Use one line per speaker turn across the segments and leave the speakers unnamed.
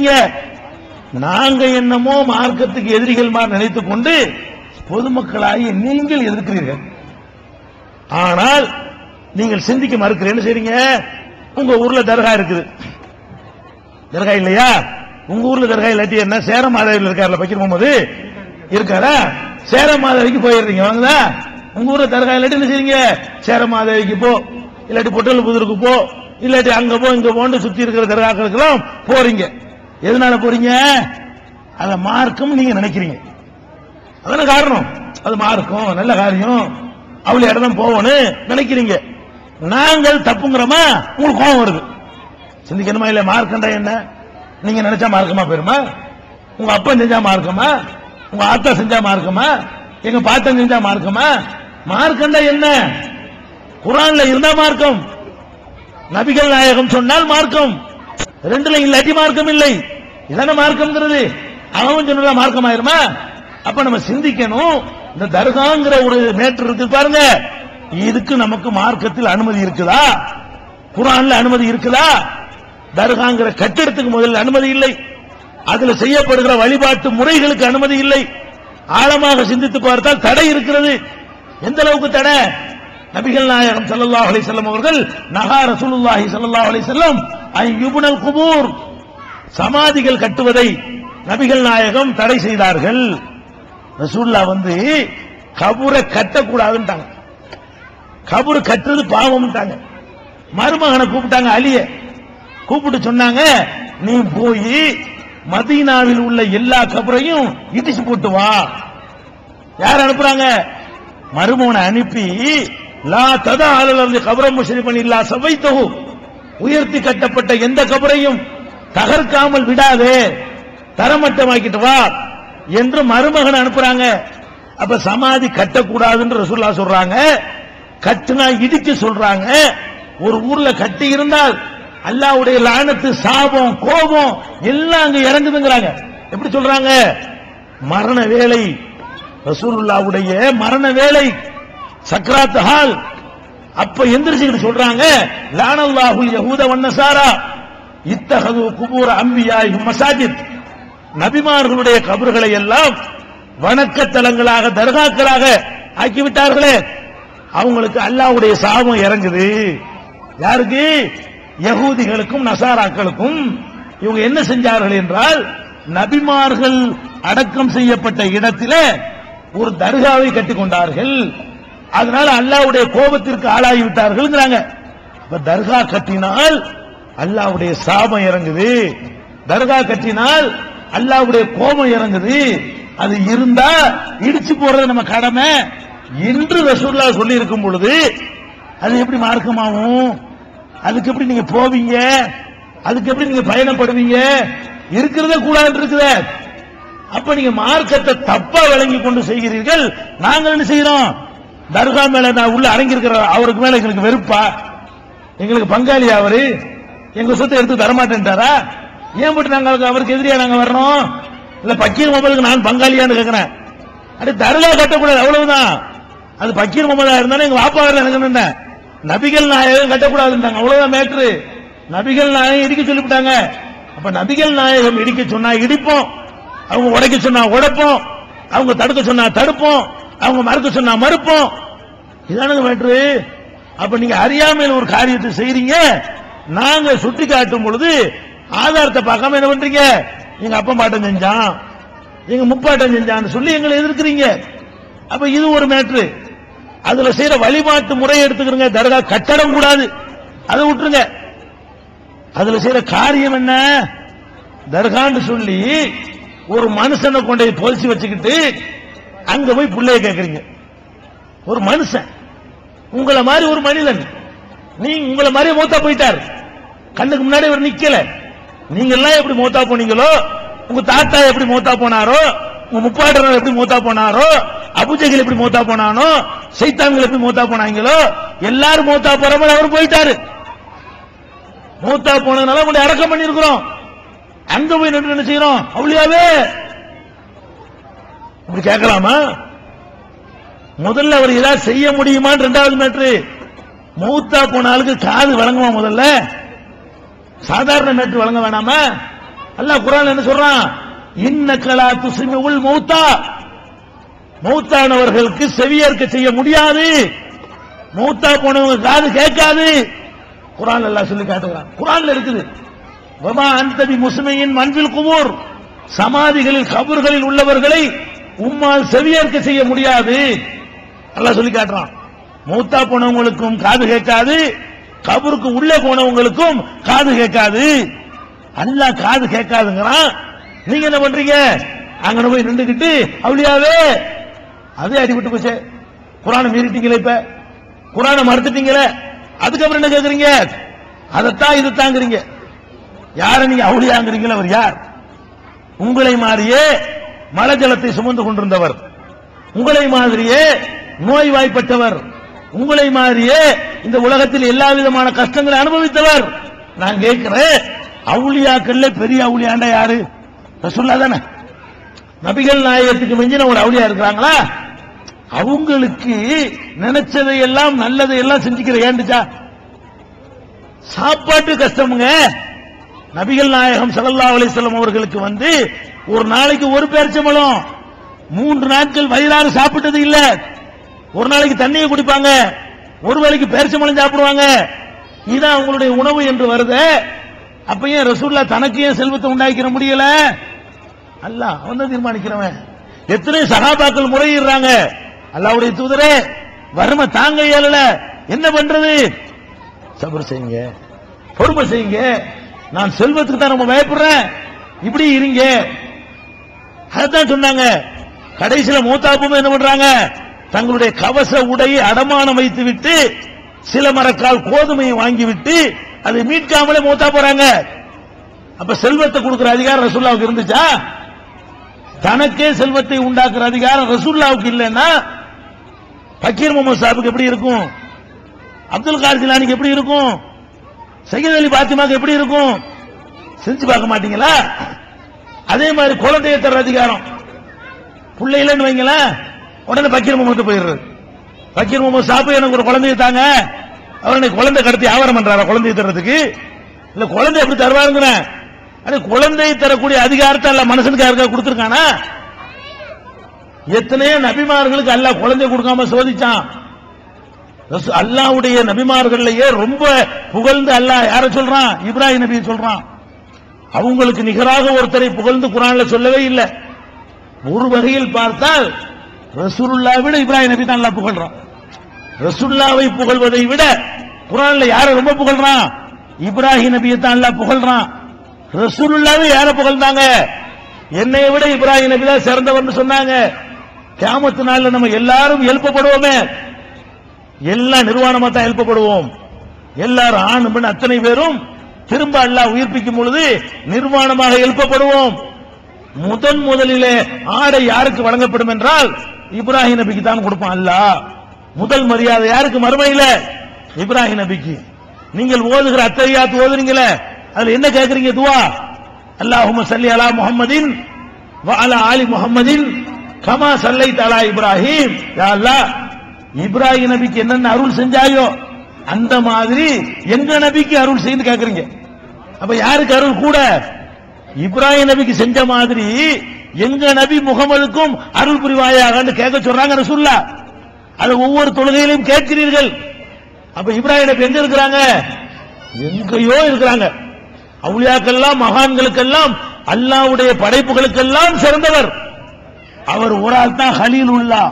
செய்றீங்க நாங்க என்னமோ மார்க்கத்துக்கு எதிரிகள் மாதிரி நினைத்துக் கொண்டு பொதுமக்களாகிய நீங்கள் எதிர்க்கிறீர்கள். ஆனால் நீங்கள் சிந்திக்க மறுக்கிறீங்க என்ன செய்றீங்க? உங்க ஊர்ல தர்கா இருக்குது. தர்கா இல்லையா? உங்க ஊர்ல தர்கா இல்லாட்டி என்ன? சேர மாதவியில் இருக்காருல பக்கீர் முகமது? இருக்காரா? சேர மாதவிக்கு போயிடுறீங்க. வாங்குதா? உங்க ஊர்ல தர்கா இல்லாட்டி என்ன செய்றீங்க? சேர மாதவிக்கு போ. இல்லாட்டி பொட்டல் புதருக்கு போ. இல்லாட்டி அங்க போ இங்க போன்னு சுத்தி இருக்கிற தர்காக்களுக்கெல்லாம் போறீங்க. எதனால போறீங்க? அத மார்க்கம் நீங்க நினைக்கிறீங்க. அதான காரணம்? அது மார்க்கம் நல்ல காரியம். அவளை இடம் போவோம்னு நினைக்கிறீங்க. நாங்கள் தப்புங்கிறோமா? உங்களுக்கு கோபம் வருது. சிந்திக்கணுமா இல்ல மார்க்கண்டா என்ன? நீங்க நினைச்சா மார்க்கமா போயிருமா? உங்க அப்பா செஞ்சா மார்க்கமா? உங்க ஆத்தா செஞ்சா மார்க்கமா? எங்க பாட்டன் செஞ்சா மார்க்கமா? மார்க்கண்டா என்ன? குரான்ல இருந்தா மார்க்கம். நபிகள் நாயகம் சொன்னால் மார்க்கம். ரெண்டுல இல்லாட்டி மார்க்கம் இல்லை. இதான மார்க்கம்ங்கிறது. அவன் சொன்னா மார்க்கம் ஆயிருமா அப்ப நம்ம சிந்திக்கணும். இந்த தர்காங்கிற ஒரு மேட்டர் இருக்கு பாருங்க. இதுக்கு நமக்கு மார்க்கத்தில் அனுமதி இருக்குதா? குரான்ல அனுமதி இருக்குதா? தர்காங்கிற கட்டிடத்துக்கு முதல்ல அனுமதி இல்லை. அதுல செய்யப்படுகிற வழிபாட்டு முறைகளுக்கு அனுமதி இல்லை. ஆழமாக சிந்தித்து பார்த்தால் தடை இருக்கிறது. எந்த அளவுக்கு தடை? நபிகள் நாயகம் ஸல்லல்லாஹு அலி செல்லம் அவர்கள் நகா ரசூலுல்லாஹி ஸல்லல்லாஹு அலி செல்லம் ஐ குபூர். சமாதிகள் கட்டுவதை நபிகள் நாயகம் தடை செய்தார்கள். ரசூல்லா வந்து கபூரை கட்டக்கூடாதுன்ட்டாங்க. கபூர் கட்டுறது பாவம்ட்டாங்க மருமகனை கூப்பிட்டாங்க அலிய. கூப்பிட்டு சொன்னாங்க நீ போய் மதீனாவில் உள்ள எல்லா கபரையும் இடிச்சு போட்டு வா. யார் அனுப்புறாங்க? மருமகனை அனுப்பி லா ததா அலல் கபரம் முஸ்லிமன் இல்லா சவைத்தகு உயர்த்தி கட்டப்பட்ட எந்த கபரையும் தகர்க்காமல் விடாதே. தரமட்டமாக்கிட்டு வா என்று மருமகன் அனுப்புறாங்க. அப்ப சமாதி கட்டக்கூடாதுன்னு ரசூல்லா சொல்றாங்க. கட்டுனா இடிச்சு சொல்றாங்க. ஒரு ஊர்ல கட்டி இருந்தால் அல்லாவுடைய லானத்து சாபம் கோபம் எல்லாம் அங்க இறங்குதுங்கிறாங்க. எப்படி சொல்றாங்க? மரண வேலை ரசூலுல்லாவுடைய மரண வேலை சக்ராத் ஹால். அப்ப எந்திரிச்சுக்கிட்டு சொல்றாங்க லானல்லாஹுல் யஹூத வண்ணசாரா இத்தகது குபூர அம்பியாய் மசாஜித். நபிமார்களுடைய கபர்களை எல்லாம் வணக்கத்தலங்களாக தர்காக்களாக ஆக்கிவிட்டார்களே. அவங்களுக்கு அல்லாவுடைய சாபம் இறங்குது. யாருக்கு? யகூதிகளுக்கும் நசாராக்களுக்கும். இவங்க என்ன செஞ்சார்கள் என்றால் நபிமார்கள் அடக்கம் செய்யப்பட்ட இடத்திலே ஒரு தர்காவை கட்டிக்கொண்டார்கள். கொண்டார்கள் அதனால அல்லாவுடைய கோபத்திற்கு ஆளாகி விட்டார்கள்ங்கிறாங்க தர்கா கட்டினால் அல்லாவுடைய சாபம் இறங்குது. தர்கா கட்டினால் அல்லாவுடைய கோபம் இறங்குது. அது இருந்தா இடிச்சு போறது நம்ம கடமை. என்று ரசூல்லா சொல்லி இருக்கும் பொழுது அது எப்படி மார்க்கமாகும்? அதுக்கு எப்படி நீங்க போவீங்க? அதுக்கு எப்படி நீங்க பயணப்படுவீங்க? இருக்கிறதே கூடாது இருக்குதே. அப்ப நீங்க மார்க்கத்தை தப்பா விளங்கி கொண்டு செய்கிறீர்கள். நாங்கள் என்ன செய்யறோம்? தர்கா மேல நான் உள்ள அடங்கியிருக்கிற அவருக்கு மேல எங்களுக்கு வெறுப்பா? எங்களுக்கு பங்காளி அவரு? எங்க சொத்தை எடுத்து தரமாட்டேன்ட்டாரா? ஏன் மட்டும் நாங்க அவருக்கு- எதிரியா நாங்க வரணும்? இல்ல பக்கீர் மொபைலுக்கு நான் பங்காளியான்னு கேட்கிறேன் அடி தர்கா கட்டக்கூடாது அவ்வளவுதான். அது பக்கீர் மொபைலா இருந்தாலும் எங்க வாப்பா வேற எனக்கு என்ன? நபிகள் நாயகம் கட்டக்கூடாதுன்றாங்க. அவ்வளவுதான் மேட்ரு நபிகள் நாயகம் இடிக்க சொல்லிவிட்டாங்க. அப்ப நபிகள் நாயகம் இடிக்க சொன்னா இடிப்போம். அவங்க உடைக்க சொன்னா உடைப்போம். அவங்க தடுக்க சொன்னா தடுப்போம். அவங்க மறுக்க சொன்னா மறுப்போம். இதானுங்க மேட்ரு அப்ப நீங்க அறியாமையில் ஒரு காரியத்தை செய்யறீங்க நாங்க சுட்டி காட்டும் பொழுது ஆதாரத்தை பார்க்காம என்ன பண்றீங்க? எங்க அப்பா பாட்டம் செஞ்சான். எங்க முப்பாட்டம் செஞ்சான்னு சொல்லி எங்களை எதிர்க்கிறீங்க. அப்ப இது ஒரு மேட்ரு அதுல செய்யற வழிபாட்டு முறையை எடுத்துக்கிறங்க. தர்கா கட்டடம் கூடாது. அதை விட்டுருங்க. அதுல செய்யற காரியம் என்ன? தர்கான்னு சொல்லி ஒரு மனுஷனை கொண்டு போய் வச்சுக்கிட்டு அங்க போய் பிள்ளைய கேட்கறீங்க ஒரு மனுஷன். உங்களை மாதிரி ஒரு மனிதன். நீ உங்களை மாதிரி மூத்தா போயிட்டார். கண்ணுக்கு முன்னாடி அவர் நிக்கல. நீங்க எல்லாம் எப்படி மூத்தா போனீங்களோ உங்க தாத்தா எப்படி மூத்தா போனாரோ உங்க முப்பாட்டனர் எப்படி மூத்தா போனாரோ அபுஜைகள் எப்படி மூத்தா போனானோ சைத்தான்கள் எப்படி மூத்தா போனாங்களோ எல்லாரும் மூத்தா போற மாதிரி அவர் போயிட்டாரு. மூத்தா போனதுனால உங்களை அடக்கம் பண்ணிருக்கிறோம் அங்க போய் நின்று என்ன செய்யறோம்? அவ்வளியாவே அப்படி கேட்கலாமா? முதல்ல அவர் ஏதாவது செய்ய முடியுமான்னு ரெண்டாவது மேட்ரு மூத்தா போன ஆளுக்கு காது வழங்குமா முதல்ல? சாதாரண மேட்ரு வழங்க வேணாமா? அல்ல குரான் என்ன சொல்றான்? இன்னக்கலா உள் மௌத்தா. மௌத்தானவர்களுக்கு செவியேற்க செய்ய முடியாது. மௌத்தா போனவங்க காது கேட்காது. குரான் எல்லாம் சொல்லி காட்டுகிறான். குரான்ல இருக்குது. வமா அந்தபி முசுமையின் மண்பில் குமூர். சமாதிகளில் கபர்களில் உள்ளவர்களை உம்மால் செவியேற்க செய்ய முடியாது. நல்லா சொல்லி காட்டுறான். மூத்தா போனவங்களுக்கும் காது கேட்காது. கபருக்கு உள்ளே போனவங்களுக்கும் காது கேட்காது. அல்லாஹ் காது கேட்காதுங்கிறான். நீங்க என்ன பண்றீங்க? அங்க போய் நின்றுகிட்டு அவளியாவே. அதே அடிபட்டு போச்சு. குரானை மீறிட்டீங்களே இப்ப? குரானை மறுத்துட்டீங்களே? அதுக்கப்புறம் என்ன கேக்குறீங்க? அதைத்தான் இதுதாங்கிறீங்க யார நீங்க அவுளியாங்கிறீங்களா அவர் யார்? உங்களை மாறியே மலை ஜலத்தை சுமந்து கொண்டிருந்தவர். உங்களை மாதிரியே நோய்வாய்ப்பட்டவர். உங்களை மாதிரியே இந்த உலகத்தில் எல்லா விதமான கஷ்டங்களை அனுபவித்தவர். நான் கேட்கிறேன் அவுளியாக்கள்ல பெரிய அவுளியாண்டா யாரு? ரசூல்லா தானே. நபிகள் நாயகத்துக்கு மிஞ்சின ஒரு அவுளியா இருக்கிறாங்களா? அவங்களுக்கு நினைச்சதை எல்லாம் நல்லதை எல்லாம் செஞ்சுக்கிற ஏண்டுச்சா? சாப்பாட்டு கஷ்டமுங்க. நபிகள் நாயகம் ஸல்லல்லாஹு அலிசல்லம் அவர்களுக்கு வந்து ஒரு நாளைக்கு ஒரு பேரிச்சம்பழம். மூன்று நாட்கள் வயிறாறு சாப்பிட்டது இல்ல. ஒரு நாளைக்கு தண்ணியை குடிப்பாங்க. ஒரு வேளைக்கு பேரிச்சம்பழம் சாப்பிடுவாங்க. இதுதான் அவங்களுடைய உணவு என்று வருது. அப்ப ஏன் ரசூல்லா தனக்கு ஏன் செல்வத்தை உண்டாக்கிற முடியல? அல்ல அவன் தான் தீர்மானிக்கிறவன். எத்தனை சகாபாக்கள் முறையிடுறாங்க. அல்லாவுடைய தூதரே வறுமை தாங்க இயலல. என்ன பண்றது? சபர் செய்யுங்க. பொறுமை செய்யுங்க. நான் செல்வத்துக்கு தான் நம்ம பயப்படுறேன். இப்படி இருங்க. அதான் சொன்னாங்க. கடைசியில மூத்தாப்பும் என்ன பண்றாங்க? தங்களுடைய கவச உடையை அடமானம் வைத்து விட்டு சில மரக்கால் கோதுமையை வாங்கி விட்டு அதை மீட்காமலே மூத்தா போறாங்க. அப்ப செல்வத்தை கொடுக்கிற அதிகாரம் ரசூல்லாவுக்கு இருந்துச்சா? தனக்கே செல்வத்தை உண்டாக்குற அதிகாரம் ரசூல்லாவுக்கு இல்லைன்னா பக்கீர் முகமது சாஹிபுக்கு எப்படி இருக்கும்? அப்துல் கார் ஜிலானிக்கு எப்படி இருக்கும்? சையத் அலி பாத்திமாக்கு எப்படி இருக்கும்? செஞ்சு பார்க்க மாட்டீங்களா? அதே மாதிரி குழந்தைய தர அதிகாரம். பிள்ளை இல்லைன்னு வைங்களேன் உடனே பக்கீர் முகமது போயிடுறது பக்கீர் முகமது சாப்பிட்டு எனக்கு ஒரு குழந்தைய தாங்க. அவர் குழந்தை கடத்தி ஆவரம் பண்றாரா குழந்தைய தர்றதுக்கு? இல்ல குழந்தை எப்படி தருவாருங்கிறேன் அது குழந்தையை தரக்கூடிய அதிகாரத்தை அல்ல மனுஷனுக்கு யாருக்கா கொடுத்துருக்கானா? எத்தனையோ நபிமார்களுக்கு அல்ல குழந்தை கொடுக்காம சோதிச்சான். அல்லாவுடைய அல்லாஹ்வுடைய நபிமார்கள்லயே ரொம்ப புகழ்ந்து அல்லாஹ் யார சொல்றான்? இப்ராஹிம் நபியை சொல்றான். அவங்களுக்கு நிகராக ஒருத்தரை புகழ்ந்து குரான்ல சொல்லவே இல்லை. ஒரு வகையில் பார்த்தால் ரசூல்லா விட இப்ராஹிம் நபி தான் புகழ்றான். ரசூலுல்லாவை புகழ்வதை விட குரான்ல யார ரொம்ப புகழ்றான்? இப்ராஹிம் நபியை தான் புகழ்றான். ரசூலுல்லாவே யார புகழ்ந்தாங்க? என்னை விட இப்ராஹிம் நபி தான் சிறந்தவர்னு சொன்னாங்க. கியாமத்து நாள்ல நம்ம எல்லாரும் எழுப்பப்படுவோமே. எல்லா நிர்வாணமா தான் எழுப்பப்படுவோம். எல்லாரும் ஆணும் அத்தனை பேரும் திரும்ப அல்லாஹ் உயிர்ப்பிக்கும் பொழுது நிர்வாணமாக எழுப்பப்படுவோம். முதன் முதலிலே ஆடை யாருக்கு வழங்கப்படும் என்றால் இப்ராஹிம் நபிக்கு தான் கொடுப்பான் அல்லாஹ். முதல் மரியாதை யாருக்கு மறுமையில? இப்ராஹிம் நபிக்கு. நீங்கள் ஓதுகிற அத்தையாத்து ஓதுறீங்களே அதுல என்ன கேக்குறீங்க துவா? அல்லாஹும்ம சல்லி அலா முகமதின் அலா ஆலி முகமதின் கமா சல்லை தலா இப்ராஹிம். யா அல்லாஹ் இப்ராஹிம் நபிக்கு என்னென்ன அருள் செஞ்சாயோ அந்த மாதிரி எங்க நபிக்கு அருள் செய்து கேக்குறீங்க? அப்ப யாருக்கு அருள் கூட? இப்ராஹிம் நபிக்கு செஞ்ச மாதிரி எங்க நபி முகமதுக்கும் அருள் புரிவாயாகன்னு கேட்க சொல்றாங்க ரசூல்லா அது ஒவ்வொரு தொழுகையிலும் கேட்கிறீர்கள். அப்ப இப்ராஹிம் நபி எங்க இருக்கிறாங்க? எங்கேயோ இருக்கிறாங்க. அவுளியாக்கெல்லாம் மகான்களுக்கெல்லாம் அல்லாஹ்வுடைய படைப்புகளுக்கெல்லாம் சிறந்தவர். அவர் ஒரு ஆள் தான் ஹலீல் உள்ளா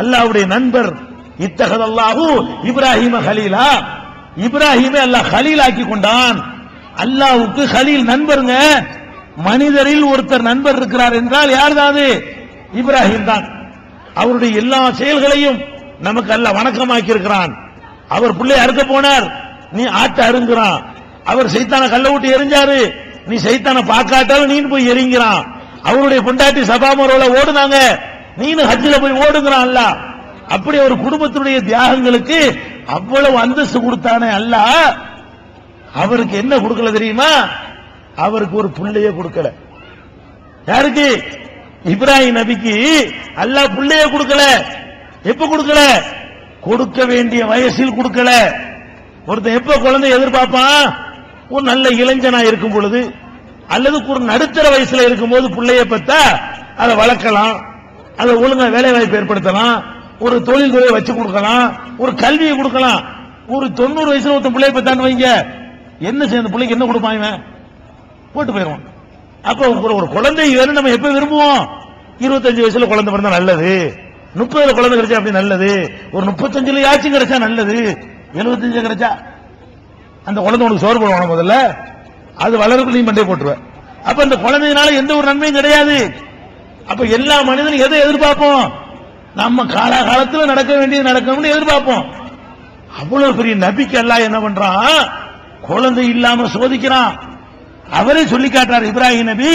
அல்லாஹ்வுடைய நண்பர். இத்தகதல்லாஹு இப்ராஹிம ஹலீலா. இப்ராஹிமை அல்லாஹ் ஹலீல் ஆக்கி கொண்டான். அல்லாவுக்கு ஹலீல் நண்பருங்க. மனிதரில் ஒருத்தர் நண்பர் இருக்கிறார் என்றால் யார் தான் அது இப்ராஹிம் தான். அவருடைய எல்லா செயல்களையும் நமக்கு அல்ல வணக்கமாக்கி இருக்கிறான் அவர் பிள்ளை அறுக்க போனார். நீ ஆட்ட அருங்குறான் அவர் சைத்தான கல்ல விட்டு எரிஞ்சாரு நீ சைத்தான பாக்காட்டாலும் நீ போய் எரிங்கிறான் அவருடைய பொண்டாட்டி சபாமரோல ஓடுனாங்க. நீனு ஹஜ்ஜில போய் ஓடுங்கிறான் அல்லாஹ். அப்படி ஒரு குடும்பத்தினுடைய தியாகங்களுக்கு அவ்வளவு அந்தஸ்து கொடுத்தானே அல்லாஹ். அவருக்கு என்ன கொடுக்கல தெரியுமா? அவருக்கு ஒரு புள்ளைய கொடுக்கல. யாருக்கு? இப்ராஹிம் நபிக்கு. அல்லாஹ் புள்ளைய கொடுக்கல. எப்ப கொடுக்கல? கொடுக்க வேண்டிய வயசில் கொடுக்கல. ஒருத்தன் எப்ப குழந்தை எதிர்பார்ப்பான்? ஒரு நல்ல இளைஞனா இருக்கும் பொழுது அல்லது ஒரு நடுத்தர வயசுல இருக்கும்போது பிள்ளைய பத்தா அதை வளர்க்கலாம். அதை ஒழுங்கா வேலை வாய்ப்பு ஏற்படுத்தலாம். ஒரு தொழில் துறையை வச்சு கொடுக்கலாம். ஒரு கல்வியை கொடுக்கலாம். ஒரு தொண்ணூறு வயசுல ஒருத்தன் பிள்ளைய பத்தான்னு வைங்க. என்ன செய்ய அந்த பிள்ளைக்கு என்ன கொடுப்பான் இவன்? போட்டு போயிடுவான். அப்ப ஒரு குழந்தை வேணும் நம்ம எப்ப விரும்புவோம்? இருபத்தஞ்சு வயசுல குழந்தை பிறந்தா நல்லது. முப்பதுல குழந்தை கிடைச்சா அப்படி நல்லது? ஒரு முப்பத்தஞ்சுல யாச்சும் கிடைச்சா நல்லது. எழுபத்தஞ்சு கிடைச்சா அந்த குழந்தை உனக்கு சோறு போடுவான முதல்ல? அது வளருக்கு நீ மண்டே போட்டுருவேன். அப்ப அந்த குழந்தையினால எந்த ஒரு நன்மையும் கிடையாது. அப்ப எல்லா மனிதனும் எதை எதிர்பார்ப்போம்? நம்ம காலாகாலத்துல நடக்க வேண்டியது நடக்கணும்னு எதிர்பார்ப்போம். அவ்வளவு பெரிய நபிக்கு எல்லாம் என்ன பண்றான்? குழந்தை இல்லாம சோதிக்கிறான். அவரே சொல்லி காட்டார் இப்ராஹிம் நபி